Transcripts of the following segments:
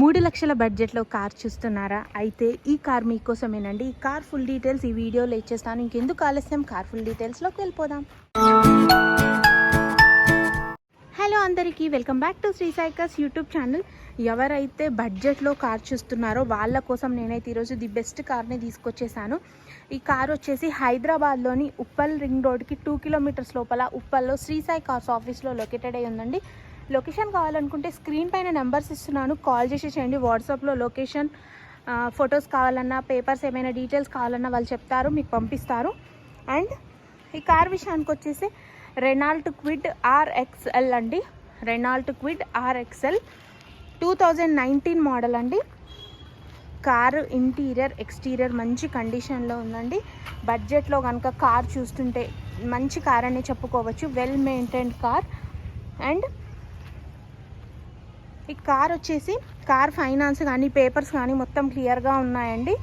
మూడు లక్షల బడ్జెట్లో కార్ చూస్తున్నారా? అయితే ఈ కార్ మీకోసమేనండి. ఈ కార్ ఫుల్ డీటెయిల్స్ ఈ వీడియోలో ఇచ్చేస్తాను ఇంకెందుకు ఆలస్యం? కార్ ఫుల్ డీటెయిల్స్లోకి వెళ్ళిపోదాం. హలో అందరికీ welcome back to Sri Sai cars YouTube channel. ఎవరైతే బడ్జెట్లో కార్ చూస్తున్నారో వాళ్ళ కోసం నేనైతే ఈరోజు ది బెస్ట్ కార్ని తీసుకొచ్చేసాను. ఈ కార్ వచ్చేసి హైదరాబాద్లోని ఉప్పల్ రింగ్ రోడ్కి టూ కిలోమీటర్స్ లోపల ఉప్పల్లో శ్రీ సాయి కార్స్ ఆఫీస్లో లొకేటెడ్ అయి ఉందండి లొకేషన్ కావాలనుకుంటే స్క్రీన్ పైన నెంబర్స్ ఇస్తున్నాను. కాల్ చేసి చేయండి. వాట్సాప్లో లొకేషన్ ఫొటోస్ కావాలన్నా పేపర్స్ ఏమైనా డీటెయిల్స్ కావాలన్నా వాళ్ళు చెప్తారు మీకు పంపిస్తారు. అండ్ ఈ కార్ విషయానికి వచ్చేసి రెనాల్ట్ క్విడ్ ఆర్ఎక్స్ఎల్ అండి. Renault Kwid RXL two thousand nineteen model అండి. కారు ఇంటీరియర్ ఎక్స్టీరియర్ మంచి కండిషన్లో ఉందండి. బడ్జెట్లో కనుక కార్ చూస్తుంటే మంచి కార్ అని చెప్పుకోవచ్చు. Well maintained car. అండ్ ఈ కార్ వచ్చేసి కార్ ఫైనాన్స్ కానీ పేపర్స్ కానీ మొత్తం క్లియర్గా ఉన్నాయండి.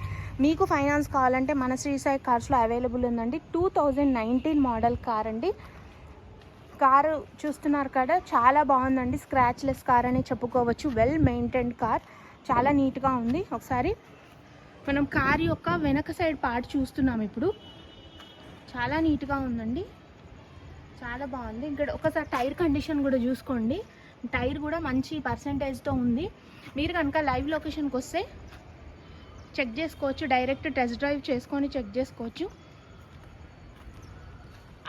మీకు ఫైనాన్స్ కావాలంటే మన శ్రీసాయి కార్స్లో అవైలబుల్ ఉందండి. Two thousand nineteen model car అండి. కారు చూస్తున్నారు కదా చాలా బాగుందండి. స్క్రాచ్లెస్ కార్ అని చెప్పుకోవచ్చు. Well maintained car. చాలా నీట్గా ఉంది. ఒకసారి మనం కార్ యొక్క వెనక సైడ్ పార్ట్ చూస్తున్నాం ఇప్పుడు. చాలా నీట్గా ఉందండి. చాలా బాగుంది. ఇక్కడ ఒకసారి టైర్ కండిషన్ కూడా చూసుకోండి. టైర్ కూడా మంచి పర్సంటేజ్తో ఉంది. మీరు కనుక లైవ్ లొకేషన్కి వస్తే చెక్ చేసుకోవచ్చు. డైరెక్ట్ టెస్ట్ డ్రైవ్ చేసుకొని చెక్ చేసుకోవచ్చు.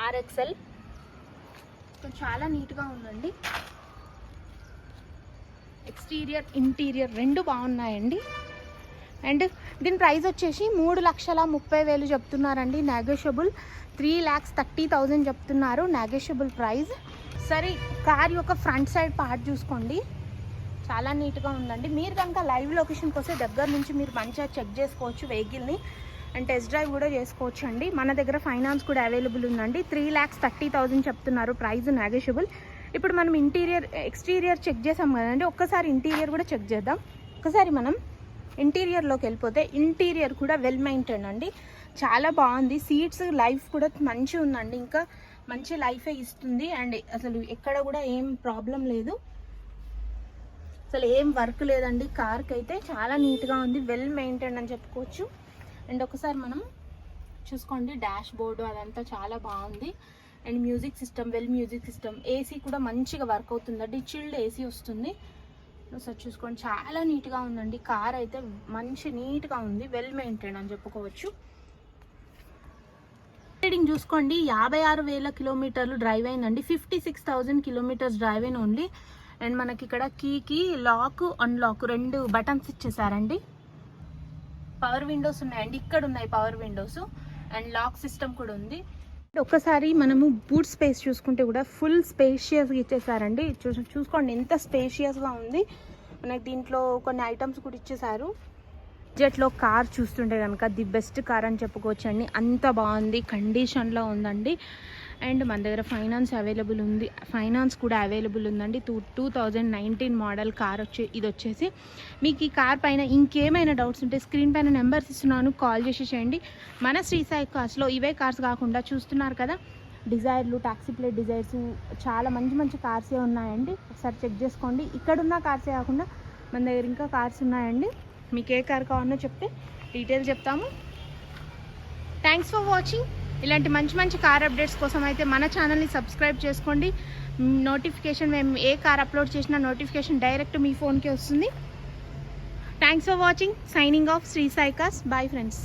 ఆర్ఎక్స్ఎల్ చాలా నీట్గా ఉందండి. ఎక్స్టీరియర్ ఇంటీరియర్ రెండు బాగున్నాయండి. అండ్ దీని ప్రైస్ వచ్చేసి మూడు లక్షల ముప్పై వేలు చెప్తున్నారండి. Negotiable three lakhs thirty thousand చెప్తున్నారు. నాగోషియబుల్ ప్రైస్ ఒకసారి కార్ యొక్క ఫ్రంట్ సైడ్ పార్ట్ చూసుకోండి. చాలా నీట్గా ఉందండి. మీరు కనుక లైవ్ లొకేషన్కి వస్తే దగ్గర నుంచి మీరు మంచిగా చెక్ చేసుకోవచ్చు వెహికల్ని. అండ్ టెస్ట్ డ్రైవ్ కూడా చేసుకోవచ్చు అండి. మన దగ్గర ఫైనాన్స్ కూడా అవైలబుల్ ఉందండి. త్రీ ల్యాక్స్ థర్టీ థౌజండ్ చెప్తున్నారు. ప్రైస్ నాగేషబుల్ ఇప్పుడు మనం ఇంటీరియర్ ఎక్స్టీరియర్ చెక్ చేసాం కదండి. ఒక్కసారి ఇంటీరియర్ కూడా చెక్ చేద్దాం. ఒకసారి మనం ఇంటీరియర్లోకి వెళ్ళిపోతే ఇంటీరియర్ కూడా వెల్ మెయింటైన్ అండి. చాలా బాగుంది. సీట్స్ లైఫ్ కూడా మంచిగా ఉందండి. ఇంకా మంచి లైఫే ఇస్తుంది. అండ్ అసలు ఎక్కడ కూడా ఏం ప్రాబ్లం లేదు. అసలు ఏం వర్క్ లేదండి. కార్కి అయితే చాలా నీట్గా ఉంది. వెల్ మెయింటైన్ అని చెప్పుకోవచ్చు. అండ్ ఒకసారి మనం చూసుకోండి. డాష్ బోర్డు అదంతా చాలా బాగుంది. And music system well music system AC కూడా మంచిగా వర్క్ అవుతుందండి. చిల్డ్ ఏసీ వస్తుంది. ఒకసారి చూసుకోండి. చాలా నీట్గా ఉందండి. కార్ అయితే మంచి నీట్గా ఉంది. వెల్ మెయింటైన్ అని చెప్పుకోవచ్చు. రీడింగ్ చూసుకోండి. యాభై ఆరు వేల కిలోమీటర్లు డ్రైవ్ అయిందండి. Fifty six thousand kilometers drive అయిన ఓన్లీ అండ్ మనకి ఇక్కడ కీకి లాక్ అన్లాక్ రెండు బటన్స్ ఇచ్చేసారండి. పవర్ విండోస్ ఉన్నాయండి. ఇక్కడ ఉన్నాయి power windows and lock system కూడా ఉంది. ఒక్కసారి మనము బూట్ స్పేస్ చూసుకుంటే కూడా ఫుల్ స్పేషియస్గా ఇచ్చేసారండి. చూ చూసుకోండి ఎంత స్పేషియస్గా ఉంది. మనకి దీంట్లో కొన్ని ఐటమ్స్ కూడా ఇచ్చేసారు. బడ్జెట్లో కార్ చూస్తుంటే కనుక ది బెస్ట్ కార్ అని చెప్పుకోవచ్చు అండి అంత బాగుంది కండిషన్లో ఉందండి. అండ్ మన దగ్గర ఫైనాన్స్ అవైలబుల్ ఉంది. ఫైనాన్స్ కూడా అవైలబుల్ ఉందండి. Two two thousand nineteen model car వచ్చి ఇది వచ్చేసి. మీకు ఈ కార్ పైన ఇంకేమైనా డౌట్స్ ఉంటే స్క్రీన్ పైన నెంబర్స్ ఇస్తున్నాను కాల్ చేసి చేయండి. మన శ్రీ సాయి కార్స్లో ఇవే కార్స్ కాకుండా చూస్తున్నారు కదా డిజైర్లు టాక్సీ ప్లేట్ డిజైర్స్ చాలా మంచి మంచి కార్సే ఉన్నాయండి. ఒకసారి చెక్ చేసుకోండి. ఇక్కడున్న కార్సే కాకుండా మన దగ్గర ఇంకా కార్స్ ఉన్నాయండి. మీకు ఏ కార్ కావాలో చెప్తే డీటెయిల్స్ చెప్తాము. థ్యాంక్స్ ఫర్ వాచింగ్ ఇలాంటి మంచి మంచి కార్ అప్డేట్స్ కోసం అయితే మన ఛానల్ని సబ్స్క్రైబ్ చేసుకోండి. నోటిఫికేషన్ మేము ఏ కార్ అప్లోడ్ చేసినా నోటిఫికేషన్ డైరెక్ట్ మీ ఫోన్కి వస్తుంది. Thanks for watching signing off Sri Sai cars bye friends